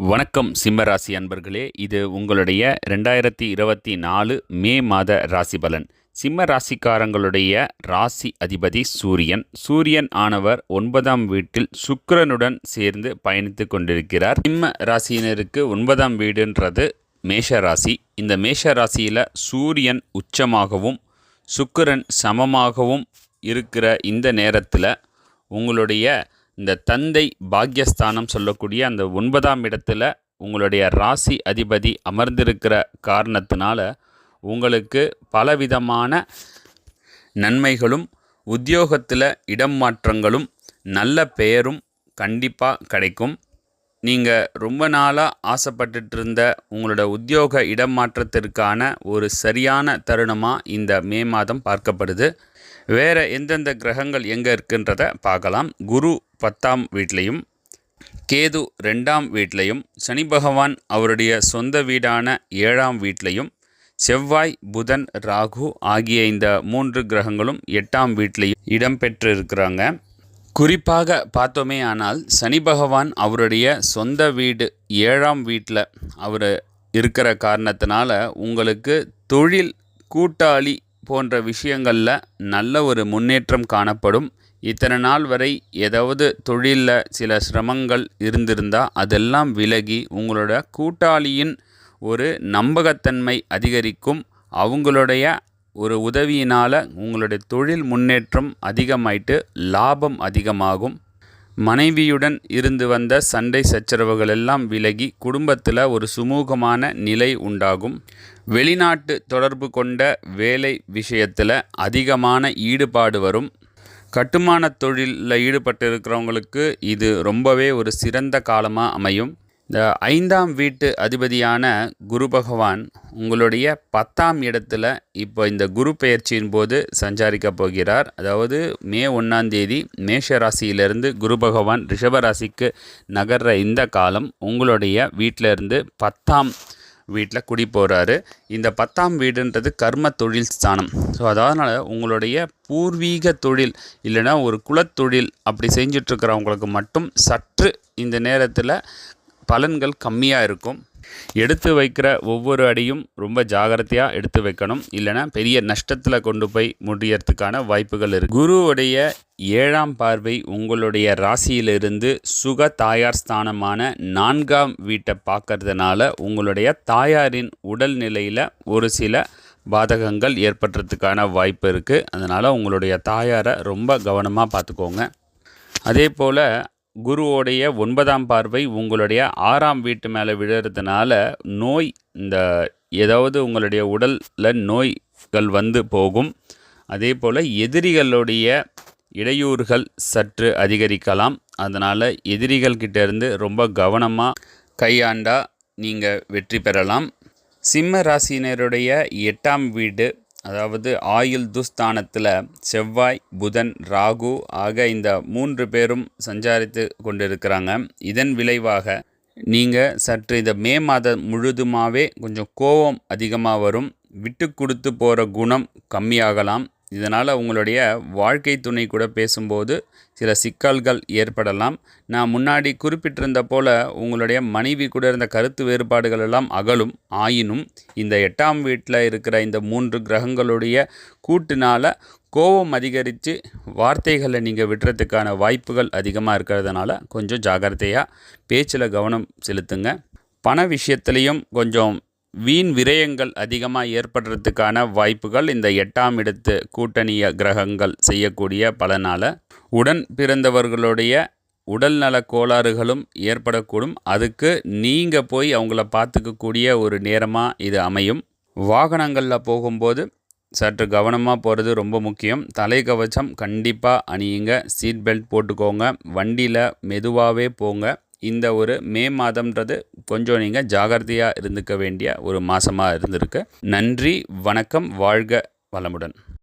வணக்கம் சிம்மராசி அன்பர்களே. இது உங்களுடைய ரெண்டாயிரத்தி இருபத்தி நாலு மே மாத ராசி பலன். சிம்ம ராசிக்காரங்களுடைய ராசி அதிபதி சூரியன். சூரியன் ஆனவர் ஒன்பதாம் வீட்டில் சுக்கிரனுடன் சேர்ந்து பயணித்து கொண்டிருக்கிறார். சிம்ம ராசியினருக்கு ஒன்பதாம் வீடுன்றது மேஷ ராசி. இந்த மேஷ ராசியில் சூரியன் உச்சமாகவும் சுக்கிரன் சமமாகவும் இருக்கிற இந்த நேரத்தில் உங்களுடைய இந்த தந்தை பாக்யஸ்தானம் சொல்லக்கூடிய அந்த ஒன்பதாம் இடத்துல உங்களுடைய ராசி அதிபதி அமர்ந்திருக்கிற காரணத்தினால உங்களுக்கு பலவிதமான நன்மைகளும் உத்தியோகத்தில் இடம் மாற்றங்களும் நல்ல பெயரும் கண்டிப்பாக கிடைக்கும். நீங்கள் ரொம்ப நாளாக ஆசைப்பட்டுட்டு இருந்த உங்களோட உத்தியோக இடம் மாற்றத்திற்கான ஒரு சரியான தருணமாக இந்த மே மாதம் பார்க்கப்படுது. வேறு எந்தெந்த கிரகங்கள் எங்கே இருக்குன்றத பார்க்கலாம். குரு பத்தாம் வீட்லேயும் கேது ரெண்டாம் வீட்லேயும் சனி பகவான் அவருடைய சொந்த வீடான ஏழாம் வீட்லேயும் செவ்வாய் புதன் ராகு ஆகிய இந்த மூன்று கிரகங்களும் எட்டாம் வீட்லேயும் இடம்பெற்று இருக்கிறாங்க குறிப்பாக பார்த்தோமே ஆனால் சனி பகவான் அவருடைய சொந்த வீடு ஏழாம் வீட்டில் அவர் இருக்கிற காரணத்தினால உங்களுக்கு தொழில் கூட்டாளி போன்ற விஷயங்களில் நல்ல ஒரு முன்னேற்றம் காணப்படும். இத்தனை நாள் வரை ஏதாவது தொழிலில் சில சிரமங்கள் இருந்திருந்தால் அதெல்லாம் விலகி உங்களோட கூட்டாளியின் ஒரு நம்பகத்தன்மை அதிகரிக்கும். அவங்களுடைய ஒரு உதவியினால் உங்களுடைய தொழில் முன்னேற்றம் அதிகமாயிட்டு லாபம் அதிகமாகும். மனைவியுடன் இருந்து வந்த சண்டை சச்சரவுகள் எல்லாம் விலகி குடும்பத்தில் ஒரு சுமூகமான நிலை உண்டாகும். வெளிநாட்டு தொடர்பு கொண்ட வேலை விஷயத்தில் அதிகமான ஈடுபாடு வரும். கட்டுமான தொழிலில் ஈடுபட்டு இருக்கிறவங்களுக்கு இது ரொம்பவே ஒரு சிறந்த காலமாக அமையும். இந்த ஐந்தாம் வீட்டு அதிபதியான குரு பகவான் உங்களுடைய பத்தாம் இடத்துல இப்போ இந்த குரு பெயர்ச்சியின் போது சஞ்சாரிக்க போகிறார். அதாவது மே ஒன்றாம் தேதி மேஷ ராசியிலிருந்து குரு பகவான் ரிஷபராசிக்கு நகர்ற இந்த காலம் உங்களுடைய வீட்டிலிருந்து பத்தாம் வீட்டில் குடி போகிறாரு இந்த பத்தாம் வீடுன்றது கர்ம தொழில் ஸ்தானம். ஸோ அதனால் உங்களுடைய பூர்வீக தொழில் இல்லைன்னா ஒரு குலத்தொழில் அப்படி செஞ்சிட்ருக்கிறவங்களுக்கு மட்டும் சற்று இந்த நேரத்தில் பலன்கள் கம்மியாக இருக்கும். எடுத்து வைக்கிற ஒவ்வொரு அடியும் ரொம்ப ஜாகிரதையாக எடுத்து வைக்கணும். இல்லைனா பெரிய நஷ்டத்தில் கொண்டு போய் முடியறதுக்கான வாய்ப்புகள் இருக்குது குருவுடைய ஏழாம் பார்வை உங்களுடைய ராசியிலிருந்து சுக தாயார் ஸ்தானமான நான்காம் வீட்டை பார்க்கறதுனால உங்களுடைய தாயாரின் உடல் நிலையில் ஒரு சில பாதகங்கள் ஏற்படுறதுக்கான வாய்ப்பு இருக்குது அதனால் உங்களுடைய தாயாரை ரொம்ப கவனமாக பார்த்துக்கோங்க. அதே போல் குருவோடைய ஒன்பதாம் பார்வை உங்களுடைய ஆறாம் வீட்டு மேலே விழுறதுனால நோய் இந்த ஏதாவது உங்களுடைய உடலில் நோய்கள் வந்து போகும். அதே போல் எதிரிகளுடைய இடையூறுகள் சற்று அதிகரிக்கலாம். அதனால் எதிரிகள் கிட்டேருந்து ரொம்ப கவனமாக கையாண்டா நீங்கள் வெற்றி பெறலாம். சிம்ம ராசினருடைய எட்டாம் வீடு அதாவது ஆயுள் துஸ்தானத்தில் செவ்வாய் புதன் ராகு ஆக இந்த மூன்று பேரும் சஞ்சாரித்து கொண்டிருக்கிறாங்க. இதன் விளைவாக நீங்கள் சற்று இந்த மே மாதம் முழுதுமாகவே கொஞ்சம் கோபம் அதிகமாக வரும். விட்டு கொடுத்து போகிற குணம் கம்மியாகலாம். இதனால் உங்களுடைய வாழ்க்கை துணை கூட பேசும்போது சில சிக்கல்கள் ஏற்படலாம். நான் முன்னாடி குறிப்பிட்டிருந்த போல் உங்களுடைய மனைவி கூட இருந்த கருத்து வேறுபாடுகள் எல்லாம் அகலும் ஆயினும் இந்த எட்டாம் வீட்டில் இருக்கிற இந்த மூன்று கிரகங்களுடைய கூட்டினால் கோபம் அதிகரித்து வார்த்தைகளை நீங்கள் விடுறதுக்கான வாய்ப்புகள் அதிகமாக இருக்கிறதுனால கொஞ்சம் ஜாகிரதையாக பேச்சில் கவனம் செலுத்துங்க. பண விஷயத்துலேயும் கொஞ்சம் வீண் விரயங்கள் அதிகமாக ஏற்படுறதுக்கான வாய்ப்புகள் இந்த எட்டாம் இடத்து கூட்டணிய கிரகங்கள் செய்யக்கூடிய பலனால் உடன் பிறந்தவர்களுடைய உடல்நல கோளாறுகளும் ஏற்படக்கூடும். அதுக்கு நீங்கள் போய் அவங்கள பார்த்துக்கக்கூடிய ஒரு நேரமாக இது அமையும். வாகனங்களில் போகும்போது சற்று கவனமாக போகிறது ரொம்ப முக்கியம். தலைக்கவச்சம் கண்டிப்பாக அணியுங்க. சீட் பெல்ட் போட்டுக்கோங்க. வண்டியில் மெதுவாகவே போங்க. இந்த ஒரு மே மாதம்ன்றது கொஞ்சம் நீங்கள் ஜாகிரதையாக இருந்துக்க வேண்டிய ஒரு மாதமாக இருந்திருக்கு. நன்றி வணக்கம் வாழ்க வளமுடன்.